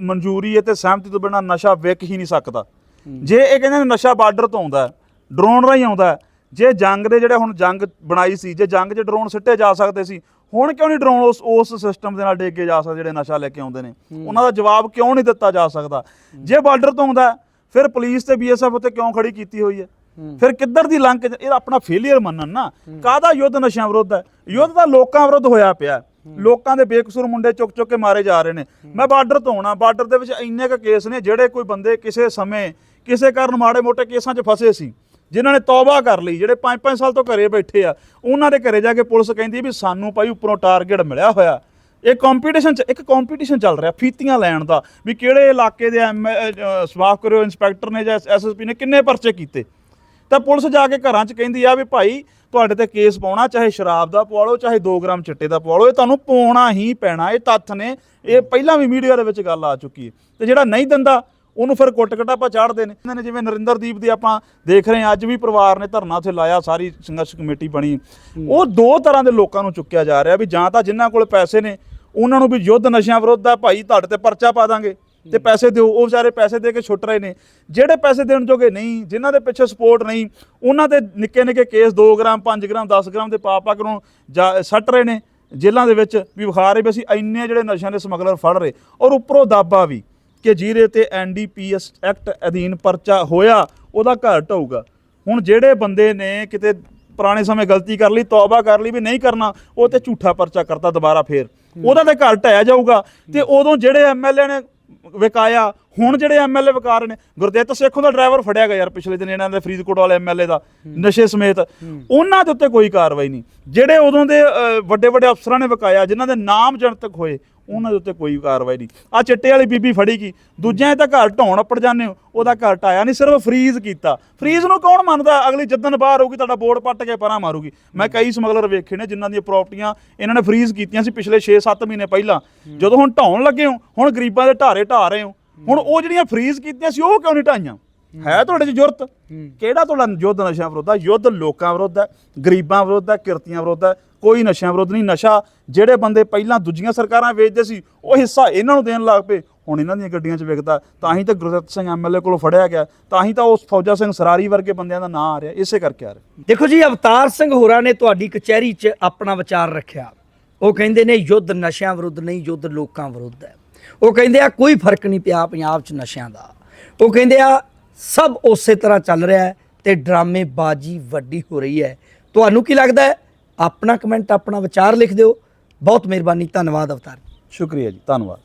ਮਨਜ਼ੂਰੀ ਅਤੇ ਸਹਿਮਤੀ ਤੋਂ ਬਿਨਾਂ ਨਸ਼ਾ ਵਿਕ ਹੀ ਨਹੀਂ ਸਕਦਾ। ਜੇ ਇਹ ਕਹਿੰਦੇ ਨੇ ਨਸ਼ਾ ਬਾਰਡਰ ਤੋਂ ਆਉਂਦਾ ਡਰੋਨ ਰਾਹੀਂ ਆਉਂਦਾ ਜੇ ਜੰਗ ਦੇ ਜਿਹੜੇ ਹੁਣ ਜੰਗ ਬਣਾਈ ਸੀ ਜੇ ਜੰਗ 'ਚ ਡਰੋਨ ਸਿੱਟੇ ਜਾ ਸਕਦੇ ਸੀ ਹੁਣ ਕਿਉਂ ਨਹੀਂ ਡਰੋਨ ਉਸ ਉਸ ਸਿਸਟਮ ਦੇ ਨਾਲ ਡੇਗੇ ਜਾ ਸਕਦੇ ਜਿਹੜੇ ਨਸ਼ਾ ਲੈ ਕੇ ਆਉਂਦੇ ਨੇ? ਉਹਨਾਂ ਦਾ ਜਵਾਬ ਕਿਉਂ ਨਹੀਂ ਦਿੱਤਾ ਜਾ ਸਕਦਾ? ਜੇ ਬਾਰਡਰ ਤੋਂ ਆਉਂਦਾ ਫਿਰ ਪੁਲਿਸ ਤੇ ਬੀਐਸਐਫ ਉੱਤੇ ਕਿਉਂ ਖੜੀ ਕੀਤੀ ਹੋਈ ਹੈ? ਫਿਰ ਕਿੱਧਰ ਦੀ ਲੰਕ ਇਹ ਆਪਣਾ ਫੇਲਿਅਰ ਮੰਨਣ ਨਾ। ਕਾਹਦਾ ਯੁੱਧ ਨਸ਼ਿਆਂ ਵਿਰੁੱਧ ਹੈ? ਯੁੱਧ ਤਾਂ ਲੋਕਾਂ ਵਿਰੁੱਧ ਹੋਇਆ ਪਿਆ। ਲੋਕਾਂ ਦੇ ਬੇਕਸੂਰ ਮੁੰਡੇ ਚੁੱਕ ਚੁੱਕ ਕੇ ਮਾਰੇ ਜਾ ਰਹੇ ਨੇ। ਮੈਂ ਬਾਰਡਰ ਤੋਂ ਆਉਣਾ। ਬਾਰਡਰ ਦੇ ਵਿੱਚ ਇੰਨੇ ਕ ਕੇਸ ਨੇ ਜਿਹੜੇ ਕੋਈ ਬੰਦੇ ਕਿਸੇ ਸਮੇਂ ਕਿਸੇ ਕਾਰਨ ਮਾੜੇ ਮੋਟੇ ਕੇਸਾਂ 'ਚ ਫਸੇ ਸੀ। ਜਿਨ੍ਹਾਂ ਨੇ ਤੌਬਾ ਕਰ ਲਈ, ਜਿਹੜੇ 5-5 ਸਾਲ ਤੋਂ ਘਰੇ ਬੈਠੇ ਆ, ਉਹਨਾਂ ਦੇ ਘਰੇ ਜਾ ਕੇ ਪੁਲਿਸ ਕਹਿੰਦੀ ਵੀ ਸਾਨੂੰ ਭਾਈ ਉੱਪਰੋਂ ਟਾਰਗੇਟ ਮਿਲਿਆ ਹੋਇਆ। ਇਹ ਕੰਪੀਟੀਸ਼ਨ ਚ, ਇੱਕ ਕੰਪੀਟੀਸ਼ਨ ਚੱਲ ਰਿਹਾ ਫੀਤੀਆਂ ਲੈਣ ਦਾ, ਵੀ ਕਿਹੜੇ ਇਲਾਕੇ ਦੇ ਐਮ ਸਵਾਫ ਕਰਿਓ ਇੰਸਪੈਕਟਰ ਨੇ ਜਾਂ ਐਸਐਸਪੀ ਨੇ ਕਿੰਨੇ ਪਰਚੇ ਕੀਤੇ। ਤਾਂ ਪੁਲਿਸ ਜਾ ਕੇ ਘਰਾਂ 'ਚ ਕਹਿੰਦੀ ਆ ਵੀ ਭਾਈ ਤੁਹਾਡੇ ਤੇ ਕੇਸ ਪਾਉਣਾ, ਚਾਹੇ ਸ਼ਰਾਬ ਦਾ ਪਵਾ ਲਓ, ਚਾਹੇ 2 ਗ੍ਰਾਮ ਚਿੱਟੇ ਦਾ ਪਵਾ ਲਓ, ਇਹ ਤੁਹਾਨੂੰ ਪਾਉਣਾ ਹੀ ਪੈਣਾ, ਇਹ ਤੱਥ ਨੇ। ਇਹ ਪਹਿਲਾਂ ਵੀ ਮੀਡੀਆ ਦੇ ਵਿੱਚ ਗੱਲ ਆ ਚੁੱਕੀ ਹੈ। ਤੇ ਜਿਹੜਾ ਨਹੀਂ ਦਿੰਦਾ ਉਹਨੂੰ ਫਿਰ ਕੁੱਟ ਕਟਾਪਾ ਚਾੜਦੇ ਨੇ। ਇਹਨਾਂ ਨੇ ਜਿਵੇਂ ਨਰਿੰਦਰਦੀਪ ਦੀ ਆਪਾਂ ਦੇਖ ਰਹੇ ਹਾਂ ਅੱਜ ਵੀ ਪਰਿਵਾਰ ਨੇ ਧਰਨਾ ਉੱਥੇ ਲਾਇਆ ਸਾਰੀ ਸੰਘਰਸ਼ ਕਮੇਟੀ ਬਣੀ। ਉਹ ਦੋ ਤਰ੍ਹਾਂ ਦੇ ਲੋਕਾਂ ਨੂੰ ਚੁੱਕਿਆ ਜਾ ਰਿਹਾ ਵੀ ਜਾਂ ਤਾਂ ਜਿਨ੍ਹਾਂ ਕੋਲ ਪੈਸੇ ਨੇ ਉਹਨਾਂ ਨੂੰ ਵੀ ਯੁੱਧ ਨਸ਼ਿਆਂ ਵਿਰੁੱਧ ਆ ਭਾਈ ਤੁਹਾਡੇ ਤੇ ਪਰਚਾ ਪਾ ਦਾਂਗੇ ਤੇ ਪੈਸੇ ਦਿਓ। ਉਹ ਵਿਚਾਰੇ ਪੈਸੇ ਦੇ ਕੇ ਛੁੱਟ ਰਹੇ ਨੇ। ਜਿਹੜੇ ਪੈਸੇ ਦੇਣ ਜੋਗੇ ਨਹੀਂ ਜਿਨ੍ਹਾਂ ਦੇ ਪਿੱਛੇ ਸਪੋਰਟ ਨਹੀਂ ਉਹਨਾਂ ਤੇ ਨਿੱਕੇ ਨਿੱਕੇ ਕੇਸ 2 ਗ੍ਰਾਮ 5 ਗ੍ਰਾਮ 10 ਗ੍ਰਾਮ ਦੇ ਪਾ ਪਾ ਕੇ ਉਹਨੂੰ ਜਾ- ਸੱਟ ਰਹੇ ਨੇ ਜੇਲ੍ਹਾਂ ਦੇ ਵਿੱਚ ਵੀ ਵਿਖਾ ਰਹੇ ਵੀ ਅਸੀਂ ਇੰਨੇ ਜਿਹੜੇ ਨਸ਼ਿਆਂ ਦੇ ਸਮਗਲਰ ਫੜ ਰਹੇ। ਔਰ ਉੱਪਰੋਂ ਦਾਬਾ ਵੀ। ਕਿ ਜਿਹਦੇ ਤੇ ਐਨਡੀਪੀਐਸ ਐਕਟ ਅਧੀਨ ਪਰਚਾ ਹੋਇਆ ਉਹਦਾ ਘਰ ਢਾਊਗਾ ਹੁਣ ਜਿਹੜੇ ਬੰਦੇ ਨੇ ਕਿਤੇ ਪੁਰਾਣੇ ਸਮੇਂ ਗਲਤੀ ਕਰ ਲਈ ਤੌਬਾ ਕਰ ਲਈ ਵੀ ਨਹੀਂ ਕਰਨਾ ਉਹ ਤੇ ਝੂਠਾ ਪਰਚਾ ਕਰਤਾ ਦੁਬਾਰਾ ਫੇਰ। ਉਹਦਾ ਤੇ ਘਰ ਢਾਇਆ ਜਾਊਗਾ। ਤੇ ਉਦੋਂ ਜਿਹੜੇ ਐਮਐਲਏ ਨੇ ਵਿਕਾਇਆ ਹੁਣ ਜਿਹੜੇ ਐਮਐਲਏ ਵਿਕਾ ਰਹੇ ਨੇ ਗੁਰਦੇਵ ਸੇਖੋਂ ਦਾ ਡਰਾਈਵਰ ਫੜਿਆ ਗਿਆ ਯਾਰ ਪਿਛਲੇ ਦਿਨ ਇਹਨਾਂ ਦੇ ਫਰੀਦਕੋਟ ਵਾਲੇ ਐਮਐਲਏ ਦਾ ਨਸ਼ੇ ਸਮੇਤ। ਉਹਨਾਂ ਦੇ ਉੱਤੇ ਕੋਈ ਕਾਰਵਾਈ ਨਹੀਂ। ਜਿਹੜੇ ਉਦੋਂ ਦੇ ਵੱਡੇ ਵੱਡੇ ਅਫਸਰਾਂ ਨੇ ਵਿਕਾਇਆ ਜਿਨ੍ਹਾਂ ਦੇ ਨਾਮ ਜਨਤਕ ਹੋਏ ਉਹਨਾਂ ਦੇ ਉੱਤੇ ਕੋਈ ਕਾਰਵਾਈ ਨਹੀਂ। ਆ ਚਿੱਟੇ ਵਾਲੀ ਬੀਬੀ ਫੜੀ ਗਈ ਦੂਜਿਆਂ ਦੇ ਤਾਂ ਘਰ ਢਾਉਣ ਅੱਪੜ ਜਾਂਦੇ ਹੋ ਉਹਦਾ ਘਰ ਢਾਇਆ ਨਹੀਂ ਸਿਰਫ ਫਰੀਜ਼ ਕੀਤਾ। ਫਰੀਜ਼ ਨੂੰ ਕੌਣ ਮੰਨਦਾ? ਅਗਲੀ ਜਦਨ ਬਾਹਰ ਹੋਊਗੀ ਤੁਹਾਡਾ ਬੋਰਡ ਪੱਟ ਕੇ ਪਰਾਂ ਮਾਰੂਗੀ। ਮੈਂ ਕਈ ਸਮਗਲਰ ਵੇਖੇ ਨੇ ਜਿਨ੍ਹਾਂ ਦੀਆਂ ਪ੍ਰਾਪਰਟੀਆਂ ਇਹਨਾਂ ਨੇ ਫਰੀਜ਼ ਕੀਤੀਆਂ ਸੀ ਪਿਛਲੇ 6-7 ਮਹੀਨੇ ਪਹਿਲਾਂ। ਜਦੋਂ ਹੁਣ ਢਾਉਣ ਲੱਗੇ ਹੋ ਹੁਣ ਗਰੀਬਾਂ ਦੇ ਢਾਰੇ ਢਾ ਰਹੇ ਹੋ ਹੁਣ ਉਹ ਜਿਹੜੀਆਂ ਫਰੀਜ਼ ਕੀਤੀਆਂ ਸੀ ਉਹ ਕਿਉਂ ਨਹੀਂ ਢਾਈਆਂ? ਹੈ ਤੁਹਾਡੇ 'ਚ ਜੁਰਤ? ਕਿਹੜਾ ਤੁਹਾਡਾ ਯੁੱਧ ਨਸ਼ਿਆਂ ਵਿਰੁੱਧ ਆ? ਯੁੱਧ ਲੋਕਾਂ ਵਿਰੁੱਧ ਹੈ ਗਰੀਬਾਂ ਵਿਰੁੱਧ ਹੈ ਕਿਰਤੀਆਂ ਵਿਰੁੱਧ ਹੈ ਕੋਈ ਨਸ਼ਿਆਂ ਵਿਰੁੱਧ ਨਹੀਂ ਨਸ਼ਾ ਜਿਹੜੇ ਬੰਦੇ ਪਹਿਲਾਂ ਦੂਜੀਆਂ ਸਰਕਾਰਾਂ ਵੇਚਦੇ ਸੀ ਉਹ ਹਿੱਸਾ ਇਹਨਾਂ ਨੂੰ ਦੇਣ ਲੱਗ ਪਏ। ਹੁਣ ਇਹਨਾਂ ਦੀਆਂ ਗੱਡੀਆਂ 'ਚ ਵਿਕਦਾ ਤਾਂ ਹੀ ਤਾਂ ਗੁਰਦਿੱਤ ਸਿੰਘ ਐਮਐਲਏ ਕੋਲੋਂ ਫੜਿਆ ਗਿਆ ਤਾਂ ਹੀ ਤਾਂ ਉਸ ਫੌਜਾ ਸਿੰਘ ਸਰਾਰੀ ਵਰਗੇ ਬੰਦਿਆਂ ਦਾ ਨਾਂ ਆ ਰਿਹਾ ਇਸੇ ਕਰਕੇ ਆ ਰਿਹਾ। ਦੇਖੋ ਜੀ ਅਵਤਾਰ ਸਿੰਘ ਹੋਰਾਂ ਨੇ ਤੁਹਾਡੀ ਕਚਹਿਰੀ 'ਚ ਆਪਣਾ ਵਿਚਾਰ ਰੱਖਿਆ। ਉਹ ਕਹਿੰਦੇ ਨੇ ਯੁੱਧ ਨਸ਼ਿਆਂ ਵਿਰੁੱਧ ਨਹੀਂ ਯੁੱਧ ਲੋਕਾਂ ਵਿਰੁੱਧ ਹੈ। ਉਹ ਕਹਿੰਦੇ ਆ, ਕੋਈ ਫ਼ਰਕ ਨਹੀਂ ਪਿਆ ਪੰਜਾਬ 'ਚ ਨਸ਼ਿਆਂ ਦਾ। ਉਹ ਕਹਿੰਦੇ ਆ, ਸਭ ਉਸੇ ਤਰ੍ਹਾਂ ਚੱਲ ਰਿਹਾ ਹੈ ਤੇ ਡਰਾਮੇਬਾਜ਼ੀ ਵੱਡੀ ਹੋ ਰਹੀ ਹੈ। ਤੁਹਾਨੂੰ ਕੀ ਲੱਗਦਾ ਹੈ? ਆਪਣਾ ਕਮੈਂਟ ਆਪਣਾ ਵਿਚਾਰ ਲਿਖ ਦਿਓ। ਬਹੁਤ ਮਿਹਰਬਾਨੀ, ਧੰਨਵਾਦ ਅਵਤਾਰ ਸ਼ੁਕਰੀਆ ਜੀ, ਧੰਨਵਾਦ।